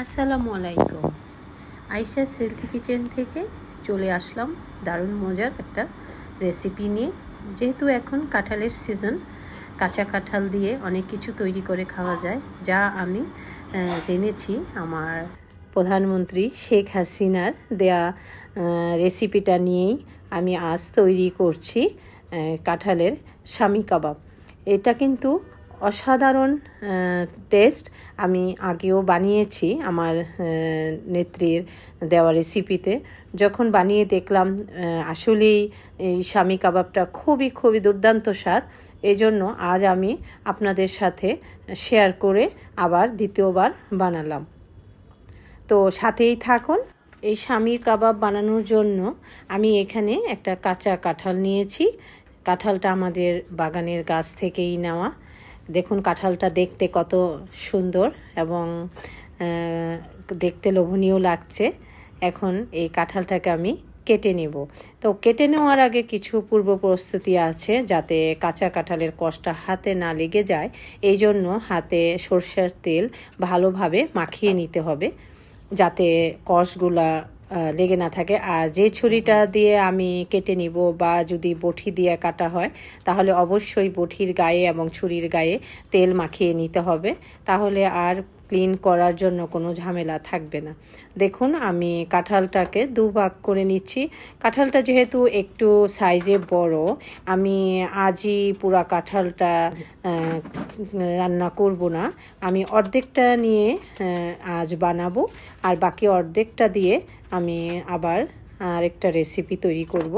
আসসালামু আলাইকুম। আইসা সেলথি কিচেন থেকে চলে আসলাম। দারুণ মজার একটা রেসিপি নিয়ে। যেহেতু এখন কাঁঠালের সিজন কাঁচা কাঁঠাল দিয়ে অনেক কিছু তৈরি করে খাওয়া যায়, যা আমি জেনেছি আমার প্রধানমন্ত্রী শেখ হাসিনার দেয়া রেসিপিটা নিয়েই আমি আজ তৈরি করছি কাঁঠালের স্বামী কাবাব এটা কিন্তু অসাধারণ টেস্ট আমি আগেও বানিয়েছি আমার নেত্রীর দেওয়া রেসিপিতে যখন বানিয়ে দেখলাম আসলেই এই স্বামী কাবাবটা খুবই খুবই দুর্দান্ত স্বাদ। এই জন্য আজ আমি আপনাদের সাথে শেয়ার করে আবার দ্বিতীয়বার বানালাম। তো সাথেই থাকুন। এই স্বামীর কাবাব বানানোর জন্য আমি এখানে একটা কাঁচা কাঁঠাল নিয়েছি। কাঁঠালটা আমাদের বাগানের গাছ থেকেই নেওয়া। দেখুন কাঁঠালটা দেখতে কত সুন্দর এবং দেখতে লোভনীয় লাগছে। এখন এই কাঁঠালটাকে আমি কেটে নেব। তো কেটে নেওয়ার আগে কিছু পূর্ব প্রস্তুতি আছে যাতে কাঁচা কাঁঠালের কষটা হাতে না লেগে যায়। এই জন্য হাতে সর্ষের তেল ভালোভাবে মাখিয়ে নিতে হবে যাতে কষগুলা লেগে না থাকে। আর যে ছুরিটা দিয়ে আমি কেটে নিব বা যদি বটি দিয়ে কাটা হয় তাহলে অবশ্যই বটির গায়ে এবং ছুরির গায়ে তেল মাখিয়ে নিতে হবে। তাহলে আর ক্লিন করার জন্য কোনো ঝামেলা থাকবে না। দেখুন, আমি কাঁঠালটাকে দুভাগ করে নিচ্ছি। কাঁঠালটা যেহেতু একটু সাইজে বড়, আমি আজই পুরা কাঁঠালটা রান্না করব না। আমি অর্ধেকটা নিয়ে আজ বানাবো আর বাকি অর্ধেকটা দিয়ে আমি আবার আরেকটা রেসিপি তৈরি করব।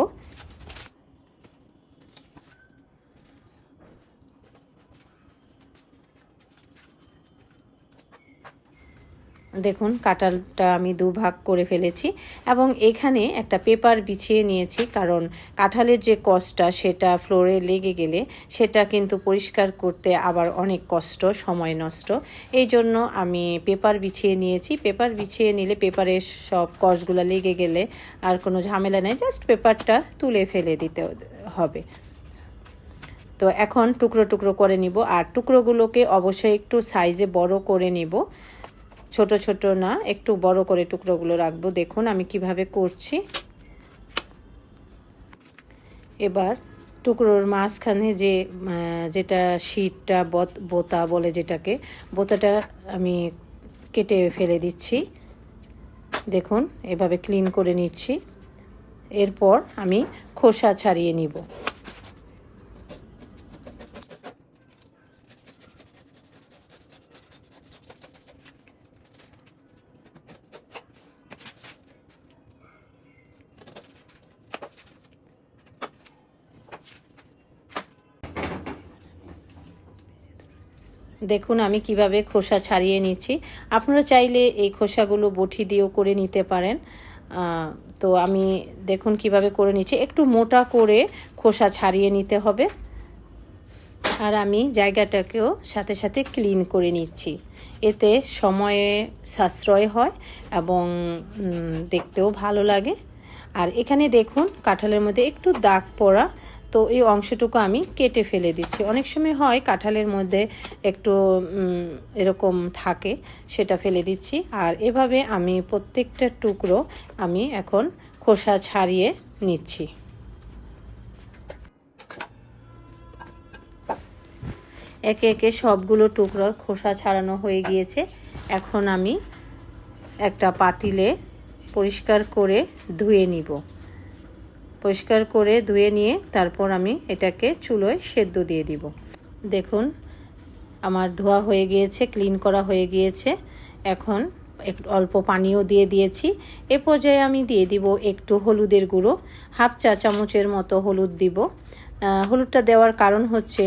দেখুন, কাঁঠালটা আমি দুভাগ করে ফেলেছি এবং এখানে একটা পেপার বিছিয়ে নিয়েছি কারণ কাঁঠালের যে কষ্টটা সেটা ফ্লোরে লেগে গেলে সেটা কিন্তু পরিষ্কার করতে আবার অনেক কষ্ট, সময় নষ্ট। এই জন্য আমি পেপার বিছিয়ে নিয়েছি। পেপার বিছিয়ে নিলে পেপারের সব কষগুলো লেগে গেলে আর কোনো ঝামেলা নেই, জাস্ট পেপারটা তুলে ফেলে দিতে হবে। তো এখন টুকরো টুকরো করে নিব আর টুকরোগুলোকে অবশ্যই একটু সাইজে বড় করে নিব। ছোট ছোট না, একটু বড় করে টুকরোগুলো রাখব। দেখুন আমি কীভাবে করছি। এবার টুকরোর মাঝখানে যে যেটা শীটটা বোতা বলে যেটাকে, বোতাটা আমি কেটে ফেলে দিচ্ছি। দেখুন, এভাবে ক্লিন করে নিচ্ছি। এরপর আমি খোসা ছাড়িয়ে নিব। দেখুন, আমি কীভাবে খোসা ছাড়িয়ে নিচ্ছি। আপনারা চাইলে এই খোসাগুলো বটি দিয়েও করে নিতে পারেন। তো আমি দেখুন কীভাবে করে নিচ্ছি। একটু মোটা করে খোসা ছাড়িয়ে নিতে হবে। আর আমি জায়গাটাকেও সাথে সাথে ক্লিন করে নিচ্ছি। এতে সময়ে সাশ্রয় হয় এবং দেখতেও ভালো লাগে। আর এখানে দেখুন, কাঁঠালের মধ্যে একটু দাগ পড়া তো এই অংশটুকু আমি কেটে ফেলে দিচ্ছি। অনেক সময় হয় কাঁঠালের মধ্যে একটু এরকম থাকে, সেটা ফেলে দিচ্ছি। আর এভাবে আমি প্রত্যেকটা টুকরো আমি এখন খোসা ছাড়িয়ে নিচ্ছি। একে একে সবগুলো টুকরোর খোসা ছাড়ানো হয়ে গিয়েছে। এখন আমি একটা পাতিলে পরিষ্কার করে ধুয়ে নিব। পরিষ্কার করে ধুয়ে নিয়ে তারপর আমি এটাকে চুলোয় সেদ্ধ দিয়ে দিব। দেখুন, আমার ধোয়া হয়ে গিয়েছে, ক্লিন করা হয়ে গিয়েছে। এখন একটু অল্প পানিও দিয়ে দিয়েছি। এ পর্যায়ে আমি দিয়ে দিব একটু হলুদের গুঁড়ো। হাফ চা চামচের মতো হলুদ দিব। হলুদটা দেওয়ার কারণ হচ্ছে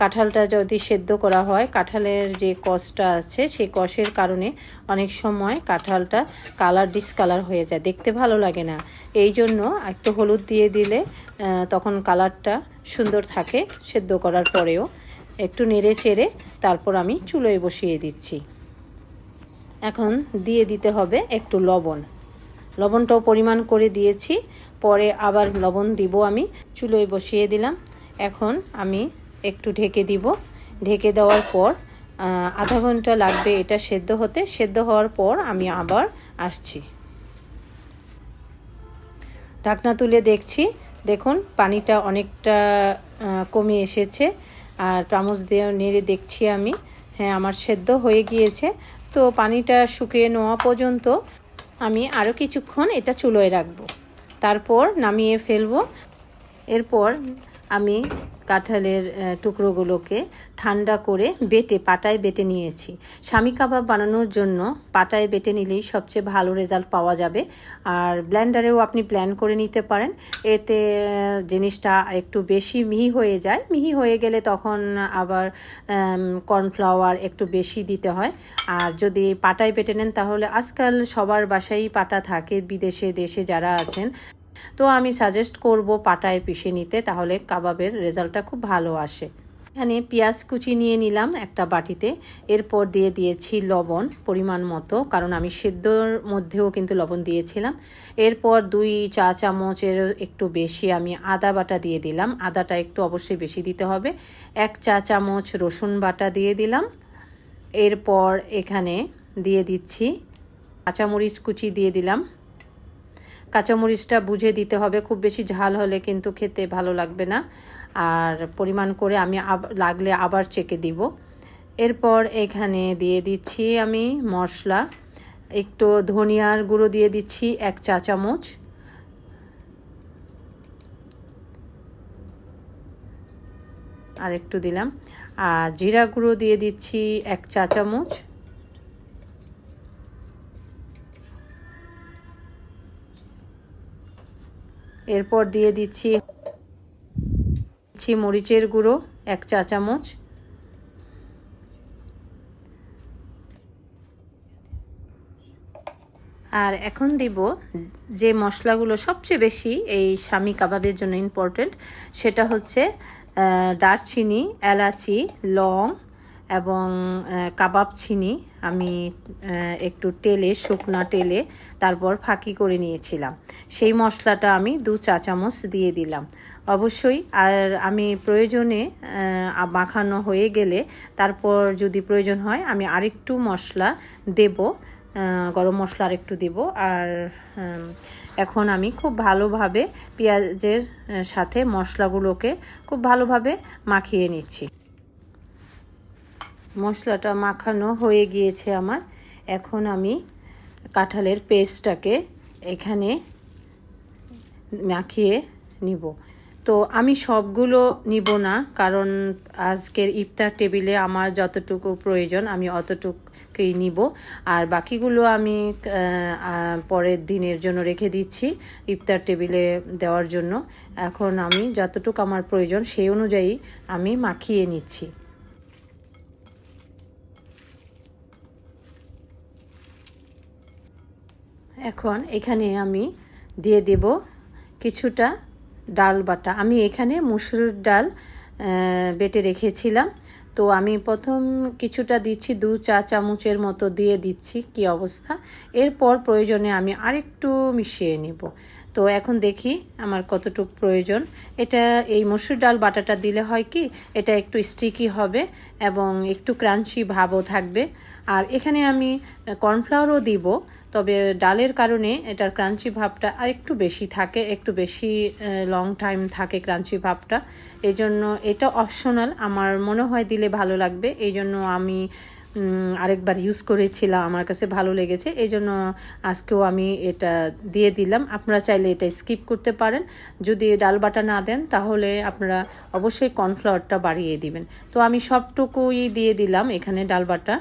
কাঁঠালটা যদি সেদ্ধ করা হয়, কাঁঠালের যে কষটা আছে, সেই কষের কারণে অনেক সময় কাঁঠালটা কালার ডিসকালার হয়ে যায়। দেখতে ভালো লাগে না। এই জন্য একটু হলুদ দিয়ে দিলে তখন কালারটা সুন্দর থাকে সেদ্ধ করার পরেও। একটু নেড়ে চেড়ে তারপর আমি চুলোয় বসিয়ে দিচ্ছি। এখন দিয়ে দিতে হবে একটু লবণ। লবণটাও পরিমাণ করে দিয়েছি। পরে আবার লবণ দিব আমি। চুলোয় বসিয়ে দিলাম। এখন আমি একটু ঢেকে দিব। ঢেকে দেওয়ার পর আধা ঘণ্টা লাগবে এটা সেদ্ধ হতে। সেদ্ধ হওয়ার পর আমি আবার আসছি। ঢাকনা তুলে দেখছি। দেখুন, পানিটা অনেকটা কমে এসেছে। আর চামচ দিয়ে নেড়ে দেখছি আমি। হ্যাঁ আমার সেদ্ধ হয়ে গিয়েছে। তো পানিটা শুকিয়ে নেওয়া পর্যন্ত আমি আরও কিছুক্ষণ এটা চুলোয় রাখব। তারপর নামিয়ে ফেলব। এরপর আমি কাঁঠালের টুকরোগুলোকে ঠান্ডা করে বেটে, পাটায় বেটে নিয়েছি। স্বামী কাবাব বানানোর জন্য পাটায় বেটে নিলেই সবচেয়ে ভালো রেজাল্ট পাওয়া যাবে। আর ব্ল্যান্ডারেও আপনি প্ল্যান করে নিতে পারেন। এতে জিনিসটা একটু বেশি মিহি হয়ে যায়। মিহি হয়ে গেলে তখন আবার কর্নফ্লাওয়ার একটু বেশি দিতে হয়। আর যদি পাটায় বেটে নেন তাহলে আজকাল সবার বাসায় পাটা থাকে। বিদেশে, দেশে যারা আছেন তো আমি সাজেস্ট করব পাটায় পিষে নিতে, তাহলে কাবাবের রেজাল্টটা খুব ভালো আসে। এখানে পেঁয়াজ কুচি নিয়ে নিলাম একটা বাটিতে, এরপর দিয়ে দিয়েছি লবণ পরিমাণ মতো, কারণ আমি সেদ্ধর মধ্যেও কিন্তু লবণ দিয়েছিলাম। এরপর দুই চা চামচের একটু বেশি আমি আদা বাটা দিয়ে দিলাম, আদাটা একটু অবশ্যই বেশি দিতে হবে। এক চা চামচ রসুন বাটা দিয়ে দিলাম। এরপর এখানে দিয়ে দিচ্ছি কাঁচামরিচ কুচি দিয়ে দিলাম। কাঁচামরিচটা বুঝে দিতে হবে, খুব বেশি ঝাল হলে কিন্তু খেতে ভালো লাগবে না। আর পরিমাণ করে আমি লাগলে আবার চেকে দিব। এরপর এখানে দিয়ে দিচ্ছি আমি মশলা, একটু ধনিয়ার গুঁড়ো দিয়ে দিচ্ছি, এক চা চামচ। আর একটু দিলাম। আর জিরা গুঁড়ো দিয়ে দিচ্ছি এক চা চামচ। এরপর দিয়ে দিচ্ছি দিচ্ছি মরিচের গুঁড়ো, এক চা চামচ। আর এখন দিব যে মশলাগুলো সবচেয়ে বেশি এই স্বামী কাবাবের জন্য ইম্পর্টেন্ট সেটা হচ্ছে দারচিনি, এলাচি, লং এবং কাবাব চিনি আমি একটু তেলে, শুকনা তেলে তারপর ফাঁকি করে নিয়েছিলাম। সেই মশলাটা আমি দু চা চামচ দিয়ে দিলাম। অবশ্যই আর আমি প্রয়োজনে মাখানো হয়ে গেলে তারপর যদি প্রয়োজন হয় আমি আরেকটু মশলা দেব গরম মশলা আরেকটু দিব। আর এখন আমি খুব ভালোভাবে পেঁয়াজের সাথে মশলাগুলোকে খুব ভালোভাবে মাখিয়ে নিচ্ছি। মশলাটা মাখানো হয়ে গিয়েছে আমার। এখন আমি কাঁঠালের পেস্টটাকে এখানে মাখিয়ে নিব। তো আমি সবগুলো নিব না, কারণ আজকের ইফতার টেবিলে আমার যতটুকু প্রয়োজন আমি অতটুকুই নিব। আর বাকিগুলো আমি পরের দিনের জন্য রেখে দিচ্ছি ইফতার টেবিলে দেওয়ার জন্য। এখন আমি যতটুকু আমার প্রয়োজন সেই অনুযায়ী আমি মাখিয়ে নিচ্ছি। এখন এখানে আমি দিয়ে দেব কিছুটা ডাল বাটা। আমি এখানে মুসুর ডাল বেটে রেখেছিলাম। তো আমি প্রথম কিছুটা দিচ্ছি, দু চা চামচের মতো দিয়ে দিচ্ছি, কি অবস্থা? এরপর প্রয়োজনে আমি আরেকটু মিশিয়ে নিব। তো এখন দেখি আমার কতটুকু প্রয়োজন। এটা এই মসুর ডাল বাটাটা দিলে হয় কি, এটা একটু স্টিকি হবে এবং একটু ক্রাঞ্চি ভাবও থাকবে। আর এখানে আমি কর্নফ্লাওয়ারও দিব। তবে ডালের কারণে এটার ক্রাঞ্চি ভাবটা আর একটু বেশি থাকে, একটু বেশি লং টাইম থাকে ক্রাঞ্চি ভাবটা। এই জন্য এটা অপশনাল আমার মনে হয় দিলে ভালো লাগবে। এই জন্য আমি আরেকবার ইউজ করেছিলাম, আমার কাছে ভালো লেগেছে। এই জন্য আজকেও আমি এটা দিয়ে দিলাম। আপনারা চাইলে এটা স্কিপ করতে পারেন। যদি ডাল বাটা না দেন, তাহলে আপনারা অবশ্যই কর্নফ্লাওয়ারটা বাড়িয়ে দিবেন। তো আমি সবটুকুই দিয়ে দিলাম এখানে ডাল বাটা।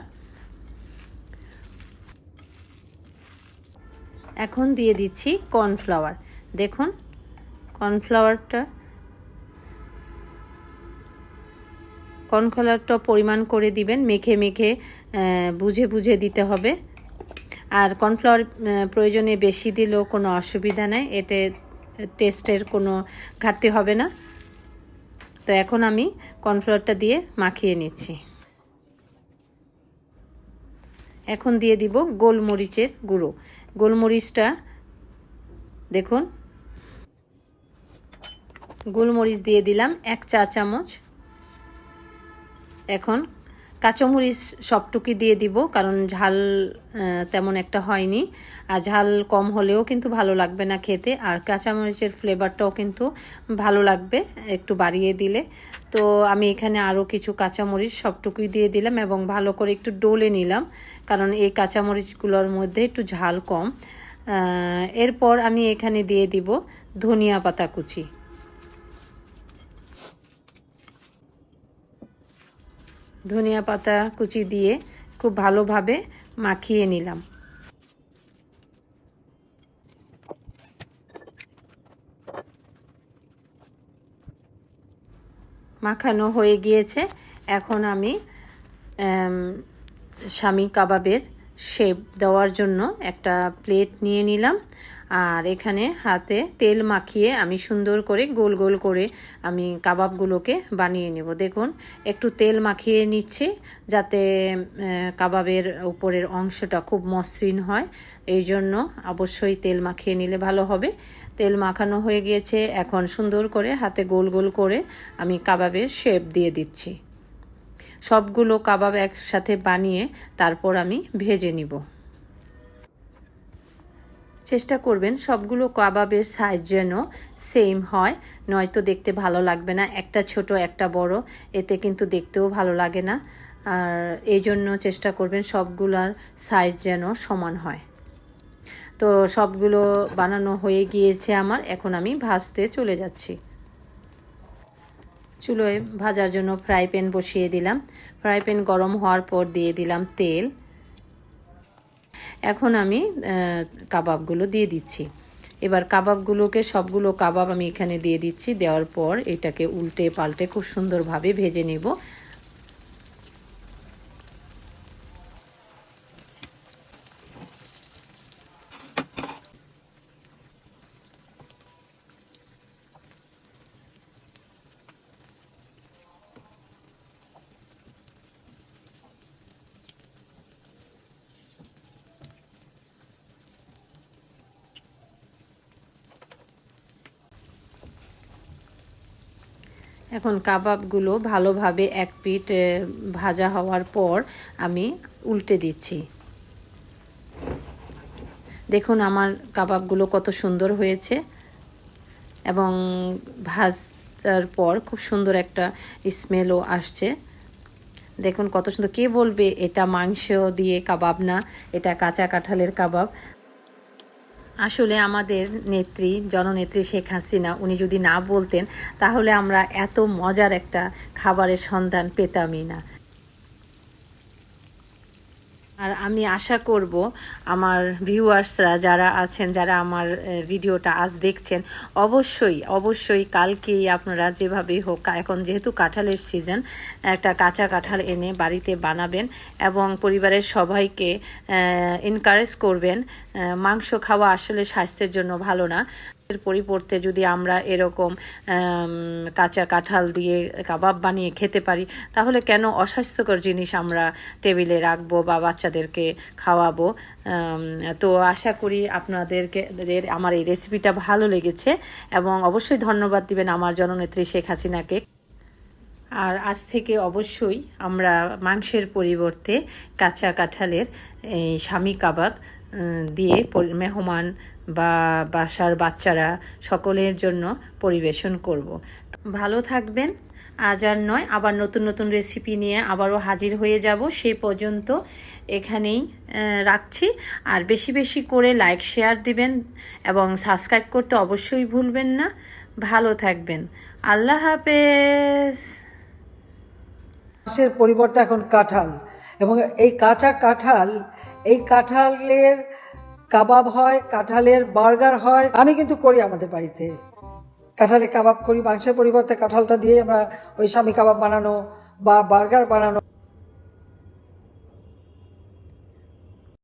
এখন দিয়ে দিচ্ছি কর্নফ্লাওয়ার। দেখুন, কর্নফ্লাওয়ারটা কর্নফ্লাওয়ারটা পরিমাণ করে দিবেন, মেখে মেখে বুঝে বুঝে দিতে হবে। আর কর্নফ্লাওয়ার প্রয়োজনে বেশি দিলেও কোনো অসুবিধা নেই, এতে টেস্টের কোনো ঘাটতি হবে না। তো এখন আমি কর্নফ্লাওয়ারটা দিয়ে মাখিয়ে নিচ্ছি। এখন দিয়ে দিব গোলমরিচের গুঁড়ো। গোলমরিচটা, দেখুন। গোলমরিচ দিয়ে দিলাম এক চা চামচ। এখন কাঁচামরিচ সবটুকি দিয়ে দিব, কারণ ঝাল তেমন একটা হয়নি। আর ঝাল কম হলেও কিন্তু ভালো লাগবে না খেতে, আর কাঁচামরিচের ফ্লেভারটাও কিন্তু ভালো লাগবে একটু বাড়িয়ে দিলে। তো আমি এখানে আরও কিছু কাঁচামরিচ সবটুকুই দিয়ে দিলাম এবং ভালো করে একটু ডোলে নিলাম। কারণ এই কাঁচামরিচগুলোর মধ্যে একটু ঝাল কম। এরপর আমি এখানে দিয়ে দিব ধনিয়া পাতা কুচি। ধনিয়া পাতা কুচি দিয়ে খুব ভালোভাবে মাখিয়ে নিলাম। মাখানো হয়ে গিয়েছে। এখন আমি স্বামী কাবাবের শেপ দেওয়ার জন্য একটা প্লেট নিয়ে নিলাম। আর এখানে হাতে তেল মাখিয়ে আমি সুন্দর করে গোল গোল করে আমি কাবাবগুলোকে বানিয়ে নেব। দেখুন, একটু তেল মাখিয়ে নিচ্ছি যাতে কাবাবের উপরের অংশটা খুব মসৃণ হয়। এই জন্য অবশ্যই তেল মাখিয়ে নিলে ভালো হবে। তেল মাখানো হয়ে গিয়েছে। এখন সুন্দর করে হাতে গোল গোল করে আমি কাবাবের শেপ দিয়ে দিচ্ছি। সবগুলো কাবাব একসাথে বানিয়ে তারপর আমি ভেজে নিব। চেষ্টা করবেন সবগুলো কাবাবের সাইজ যেন সেম হয়, নয়তো দেখতে ভালো লাগবে না, একটা ছোট, একটা বড়, এতে কিন্তু দেখতেও ভালো লাগে না। আর এই জন্য চেষ্টা করবেন সবগুলার সাইজ যেন সমান হয়। তো সবগুলো বানানো হয়ে গিয়েছে আমার, এখন আমি ভাজতে চলে যাচ্ছি। চুলোয় ভাজার জন্য ফ্রাই প্যান বসিয়ে দিলাম। ফ্রাই প্যান গরম হওয়ার পর দিয়ে দিলাম তেল। এখন আমি কাবাবগুলো দিয়ে দিচ্ছি। এবার কাবাবগুলোকে সবগুলো কাবাব আমি এখানে দিয়ে দিচ্ছি। দেওয়ার পর এটাকে উল্টে পাল্টে খুব সুন্দরভাবে ভেজে নেব। এখন কাবাবগুলো ভালোভাবে এক আহ, ভাজা হওয়ার পর আমি উল্টে দিচ্ছি। দেখুন আমার কাবাবগুলো কত সুন্দর হয়েছে এবং ভাজার পর খুব সুন্দর একটা স্মেলও আসছে। দেখুন কত সুন্দর কে বলবে এটা মাংস দিয়ে কাবাব না এটা কাঁচা কাঁঠালের কাবাব। আসলে আমাদের নেত্রী, জননেত্রী শেখ হাসিনা, উনি যদি না বলতেন, তাহলে আমরা এত মজার একটা খাবারের সন্ধান পেতামই না। আর আমি আশা করব আমার ভিউয়ার্সরা যারা আছেন, যারা আমার ভিডিওটা আজ দেখছেন, অবশ্যই অবশ্যই কালকেই আপনারা যেভাবেই হোক, এখন যেহেতু কাঁঠালের সিজন একটা কাঁচা কাঁঠাল এনে বাড়িতে বানাবেন এবং পরিবারের সবাইকে এনকারেজ করবেন মাংস খাওয়া আসলে স্বাস্থ্যের জন্য ভালো না। এর পরিবর্তে যদি আমরা এরকম কাঁচা কাঁঠাল দিয়ে কাবাব বানিয়ে খেতে পারি, তাহলে কেন অস্বাস্থ্যকর জিনিস আমরা টেবিলে রাখব বা বাচ্চাদেরকে খাওয়াবো? তো আশা করি আপনাদেরকে, দের, আমার এই রেসিপিটা ভালো লেগেছে এবং অবশ্যই ধন্যবাদ দিবেন আমার জননেত্রী শেখ হাসিনাকে। আর আজ থেকে অবশ্যই আমরা মাংসের পরিবর্তে কাঁচা কাঁঠালের এই স্বামী কাবাব দিয়ে মেহমান বা বাসার বাচ্চারা সকলের জন্য পরিবেশন করব। ভালো থাকবেন। আজ আর নয়, আবার নতুন নতুন রেসিপি নিয়ে আবারও হাজির হয়ে যাব। সেই পর্যন্ত এখানেই রাখছি। আর বেশি বেশি করে লাইক শেয়ার দিবেন এবং সাবস্ক্রাইব করতে অবশ্যই ভুলবেন না। ভালো থাকবেন। আল্লাহ হাফেজ। পরিবর্তে এখন কাঁঠাল এবং এই কাঁচা কাঁঠাল, এই কাঁঠালের কাবাব হয়, কাঁঠালের বার্গার হয়। আমি কিন্তু করি আমাদের বাড়িতে। কাঁঠালের কাবাব করি, মাংসের পরিবর্তে কাঁঠালটা দিয়ে আমরা ওই স্বামী কাবাব বানানো বা বার্গার বানানো।